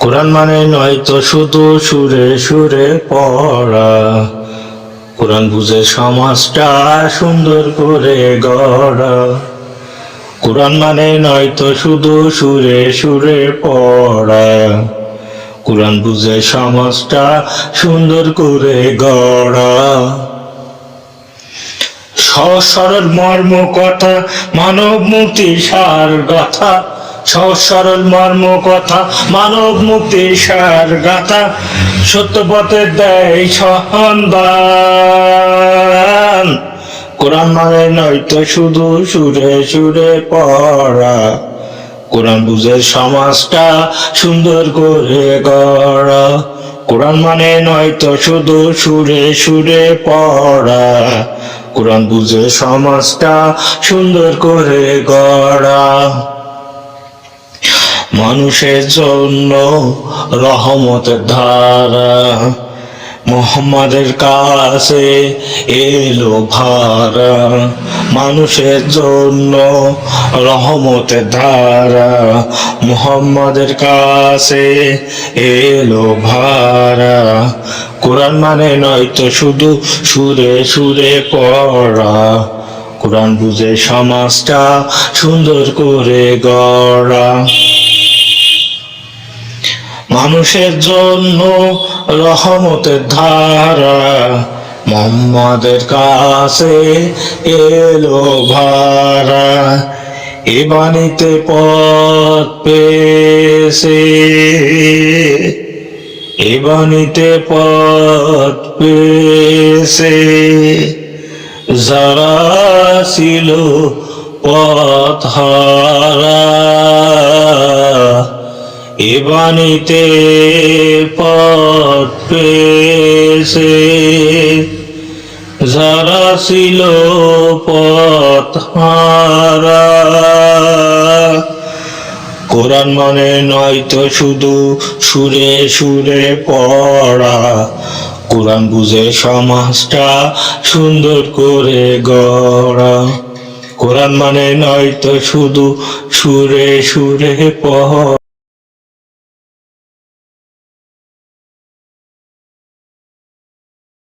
কোরআন মানে নয় তো শুধু সুরে সুরে পড়া। কোরআন বুঝে সমাজটা সুন্দর করে গড়া। কোরআন মানে নয় তো শুধু সুরে সুরে পড়া। কোরআন বুঝে সমাজটা সুন্দর করে গড়া। সরল মর্ম কথা মানব মুক্তি সার গাথা সহজ সরল মর্ম কথা, মানব মুক্তি সার গাথা, সত্য পথে দেয় সন্ধান। কোরআন মানে নয়তো শুধু সুরে সুরে পড়া। কোরআন বুঝে সমাজটা সুন্দর করে গড়া। কোরআন মানে নয়তো শুধু সুরে সুরে পড়া। কোরআন বুঝে সমাজটা সুন্দর করে গড়া। মানুষের জন্য রহমতের ধারা। মোহাম্মদের কাছে এলো ভারা। মানুষের জন্য রহমতের ধারা। মোহাম্মদের কাছে এলো ভারা। কোরআন মানে নয়তো শুধু সুরে সুরে পড়া। কোরআন বুঝে সমাজটা সুন্দর করে গড়া। মানুষের জন্য রহমতের ধারা। মোহাম্মদের কাছে এলো ভারা। এ বাণীতে পথ পেয়েছে। এ বাণীতে পথ পেয়েছে। যারা ছিল পথ হারা এ বাণীতে পথ পেয়েছে। যারা ছিল পথ হারা, কোরআন মানে নয়তো শুধু সুরে সুরে পড়া। কোরআন বুঝে সমাজটা সুন্দর করে গড়া। কোরআন মানে নয়তো শুধু সুরে সুরে পড়া।